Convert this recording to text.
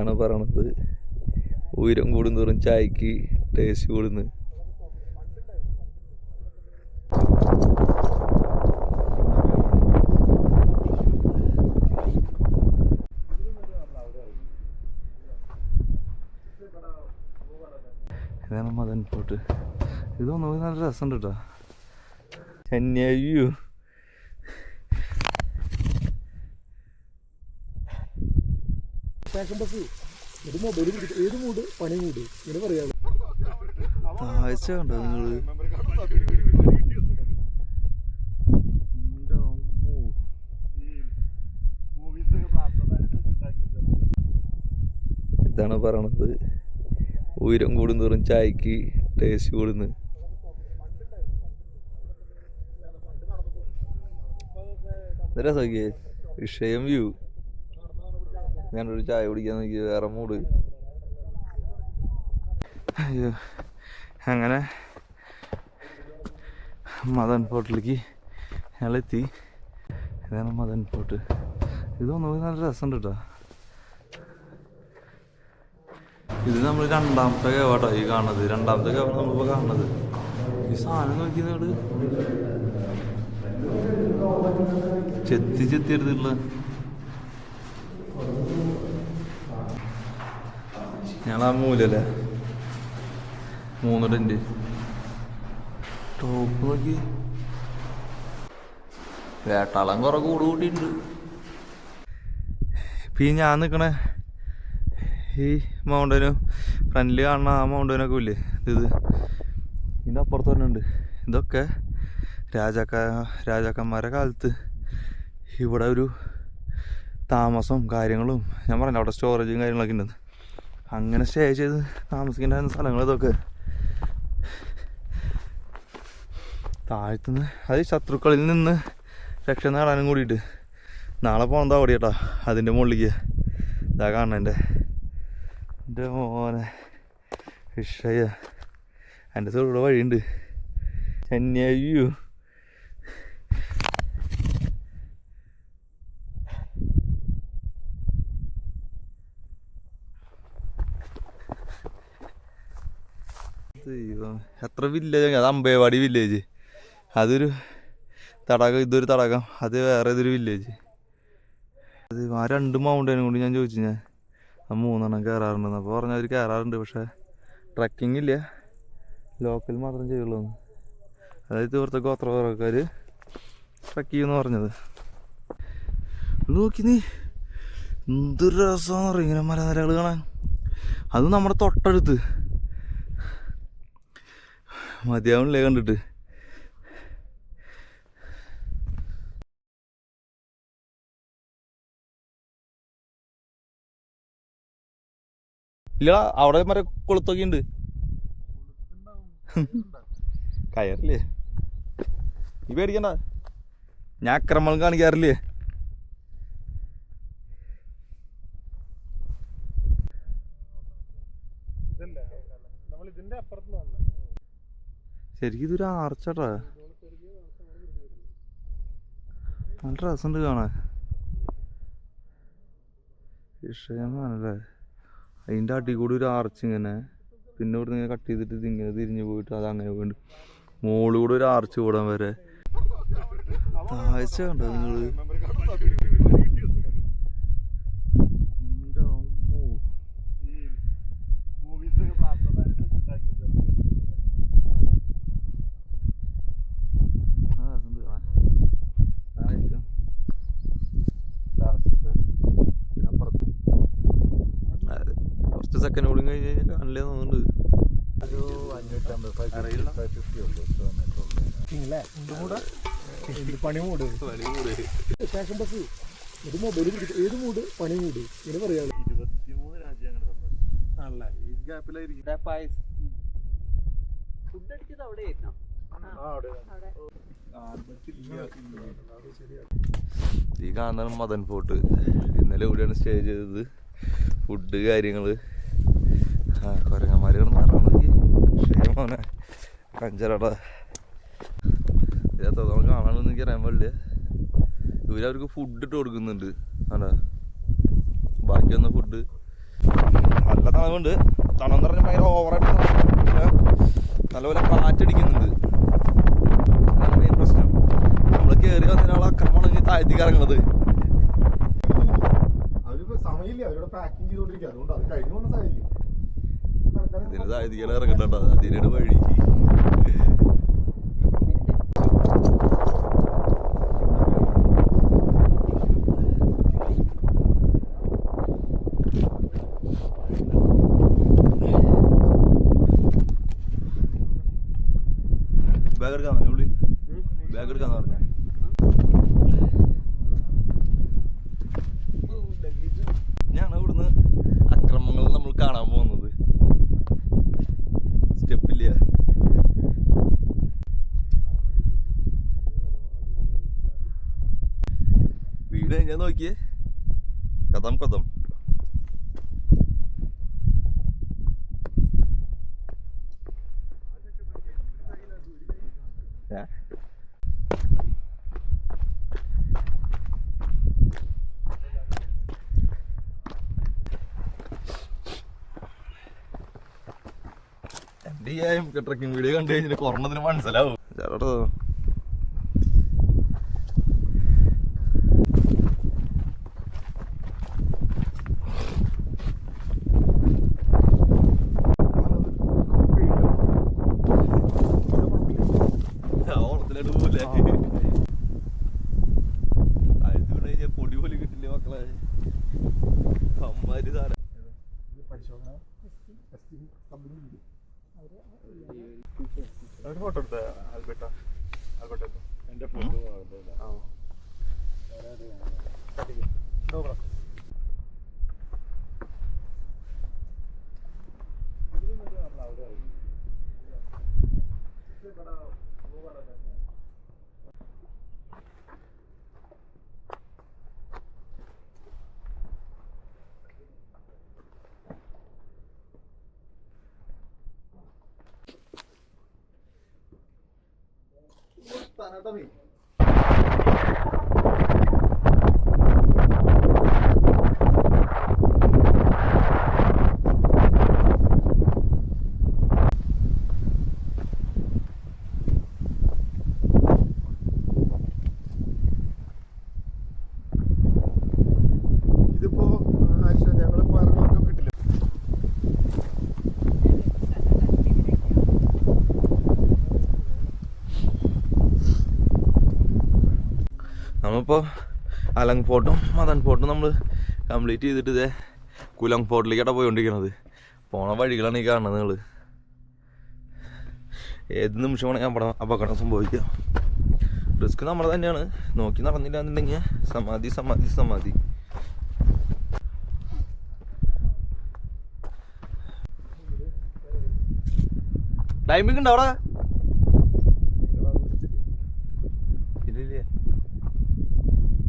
ഇതാണ് പറയണത്. ഉയരം കൂടുന്തോറും ചായക്ക് ടേസ്റ്റ് കൂടുന്നു. ഇതാണ് മദൻ ഫോർട്ട് ഇതൊന്നും നല്ല രസമുണ്ട് കേട്ടോ ചെന്നൈ ഫാഷൻ ബസ് ഒരു മൊബൈൽ ഏത് മൂട് പണി മൂട് ഇങ്ങനെ പറയാം താഴ്ച കണ്ടോ നിങ്ങൾ? എന്റെ അമ്മോ. ഇതാണ് പറയണത്. ഉയരം കൂടുന്തോറും ചായക്ക് ടേസ്റ്റ് കൂടുന്നു. രസമൊക്കെ? വിഷയം വ്യൂ ഞാനൊരു ചായ കുടിക്കാൻ നോക്കി വേറെ മൂട് അയ്യോ അങ്ങനെ മദൻ ഫോർട്ടിലേക്ക് ഞങ്ങളെത്തി ഇതാണ് മദൻ ഫോർട്ട് ഇതൊന്നും നല്ല രസമുണ്ട് കേട്ടോ. ഇത് നമ്മൾ രണ്ടാമത്തെ കേവാട്ടോ ഈ കാണുന്നത്. രണ്ടാമത്തെ കേവാണ് നമ്മളിപ്പോൾ കാണുന്നത്. ഈ സാധനം നോക്കി ചെത്തി ചെത്തി എടുത്തിട്ടുള്ള ഞങ്ങൾ ആ മൂലല്ലേ? മൂന്ന് ടോപ്പ് നോക്കി. വേട്ടാളം കുറെ കൂട് കൂട്ടിയിട്ടുണ്ട്. പിന്നെ ഞാൻ നിൽക്കണ ഈ മൗണ്ടനും ഫ്രണ്ടിൽ കാണുന്ന ആ മൗണ്ടനൊക്കെ ഇല്ലേ? ഇത് ഇതിന്റെ അപ്പുറത്ത് തന്നെ ഉണ്ട്. ഇതൊക്കെ രാജാക്ക രാജാക്കന്മാരെ കാലത്ത് ഇവിടെ ഒരു താമസവും കാര്യങ്ങളും ഞാൻ പറഞ്ഞു അവിടെ സ്റ്റോറേജും കാര്യങ്ങളൊക്കെ ഉണ്ടെന്ന് അങ്ങനെ സ്റ്റേ ചെയ്ത് താമസിക്കേണ്ട സ്ഥലങ്ങൾ ഇതൊക്കെ താഴ്ത്തുനിന്ന് അത് ശത്രുക്കളിൽ നിന്ന് രക്ഷ നേടാനും കൂടിയിട്ട്. നാളെ പോകുന്നതാ അവിടെ കേട്ടാ അതിന്റെ മുകളിലേക്ക്. ഇതാ കാണണേന്റെ എന്റെ മോനെ. വിഷയ. എന്റെ ചെറുകൂടെ വഴിയുണ്ട്. ചെന്നൈയു ദൈവം. എത്ര വില്ലേജ് അത് അമ്പേവാടി വില്ലേജ് അതൊരു തടാകം ഇതൊരു തടാകം. അത് വേറെ ഇതൊരു വില്ലേജ് അത് ആ രണ്ട് മൗണ്ടനും കൂടി ഞാൻ ചോദിച്ചു ഞാൻ. ആ മൂന്നെണ്ണം കയറാറുണ്ടെന്ന് അപ്പോൾ പറഞ്ഞാൽ അവർ കയറാറുണ്ട് പക്ഷേ ട്രക്കിംഗ് ഇല്ല. ലോക്കൽ മാത്രം ചെയ്യുള്ളൂ. അതായത് ഇവിടുത്തെ ഗോത്രവർഗക്കാർ ട്രക്ക് ചെയ്യുമെന്ന് പറഞ്ഞത്. നോക്കി നീ. എന്തൊരു രസമാണെന്ന് പറയും ഇങ്ങനെ മലനിരകൾ കാണാൻ. അത് നമ്മുടെ തൊട്ടടുത്ത്. മതിയാവണില്ലേ കണ്ടിട്ട്. ഇല്ലടാ അവിടെ മറ്റേ കൊളുത്തൊക്കെ ഉണ്ട് കയറില്ലേ? നീ പേടിക്കണ്ട. ഞാൻ അക്രമണം കാണിക്കാറില്ലേ? ഇതിന്റെ അപ്പുറത്ത് വന്നത് ശരിക്കും ഇതൊരു ആർച്ചട്ടാ. നല്ല രസമുണ്ട് കാണാൻ. വിഷയമാണല്ലേ അതിന്റെ അടി കൂടി ഒരു ആർച്ച് ഇങ്ങനെ. പിന്നെ ഇവിടെ ഇങ്ങനെ കട്ട് ചെയ്തിട്ട് ഇത് ഇങ്ങനെ തിരിഞ്ഞു പോയിട്ട് അത് അങ്ങനെ പോയിട്ട് മോൾ കൂടെ ഒരു ആർച്ച് കൂടാൻ വരെ. താഴ്ച കണ്ടോ നിങ്ങൾ എന്റെ അമ്മോ. ആ, രസമുണ്ട് കാണാൻ. അതായിരിക്കും ലാസ്റ്റത്തെ ഇതിനപ്പുറത്ത്. അത് കൂടി കഴിഞ്ഞ് കഴിഞ്ഞാൽ കാണില്ലേ തോന്നുന്നുണ്ട്. പണി മൂട്? ബസ് ഒരു മൊബൈൽ ഏത് പണി ഈ ഗ്യാപ്പിലായിരിക്കും ഫുഡ് അടിച്ചത് അവിടെ. ആയിരുന്നോ ഈ കാണുന്നതാണ് മദൻ ഫോർട്ട്. ഇന്നലെ ഇവിടെയാണ് സ്റ്റേ ചെയ്തത്? ഫുഡ് കാര്യങ്ങൾ. ആ കുരങ്ങന്മാര് കിടന്ന് ഇറങ്ങണമെങ്കിൽ ക്ഷേമോനെ കഞ്ചരട ഇതിനകത്ത് നമുക്ക് കാണാനൊന്നും എനിക്ക് അറിയാൻ പാടില്ല. ഇവരവർക്ക് ഫുഡ് ഇട്ട് കൊടുക്കുന്നുണ്ട്. അല്ല ബാക്കി വന്ന ഫുഡ് നല്ല തണവുണ്ട്. തണമെന്ന് പറഞ്ഞാൽ ഭയങ്കര ഓവറായിട്ട് നല്ലപോലെ കാറ്റടിക്കുന്നുണ്ട്. അതാണ് മെയിൻ പ്രശ്നം. നമ്മൾ കയറി വന്നതിനുള്ള അക്രമമാണ് താഴ്ത്തിക്ക് ഇറങ്ങുന്നത് അവരിപ്പോ സമയമില്ല. അവരോട് പാക്കിംഗ് ചെയ്തോണ്ടിരിക്കുക അതുകൊണ്ട് അത് കഴിഞ്ഞു വന്ന ഇതിന് താഴ്ത്തിക്കാൻ ഇറങ്ങണ്ടോ അതിനാണ് വഴി ബാഗ് എടുക്കാൻ ബാഗ് എടുക്കാന്ന് ഞാൻ നോക്കിയേ കഥം കഥം ും ട്രക്കിംഗ് വീഡിയോ കണ്ടു കഴിഞ്ഞാൽ കൊറോണത്തിന് മനസ്സിലാവും. ചേട്ടോ ഓണത്തിലായിട്ട് പോലെ അഴുത്ത് വീണ് കഴിഞ്ഞാൽ പൊടി പോലെ കിട്ടില്ല മക്കളെ. അമ്മാര് സാധനം. ഫോട്ടോ എടുത്ത ആൽബർട്ട? ആൽബർട്ട എന്റെ ഫോട്ടോ tak nak tahu. നമ്മളിപ്പോൾ അലങ് ഫോർട്ടും മദൻ ഫോർട്ടും നമ്മൾ കംപ്ലീറ്റ് ചെയ്തിട്ട് ഇതേ കുലങ് ഫോർട്ടിലേക്കാണ് പോയിക്കൊണ്ടിരിക്കുന്നത് പോണ വഴികളാണ് ഈ കാണുന്നത് നിങ്ങൾ ഏത് നിമിഷമാണ് ഞാൻ അവിടെ അപകടം സംഭവിക്കുക? റിസ്ക് നമ്മൾ തന്നെയാണ്. നോക്കി നടന്നില്ല എന്നുണ്ടെങ്കിൽ സമാധി സമാധി സമാധി. ടൈമിംഗ് ഉണ്ടോ അവിടെ?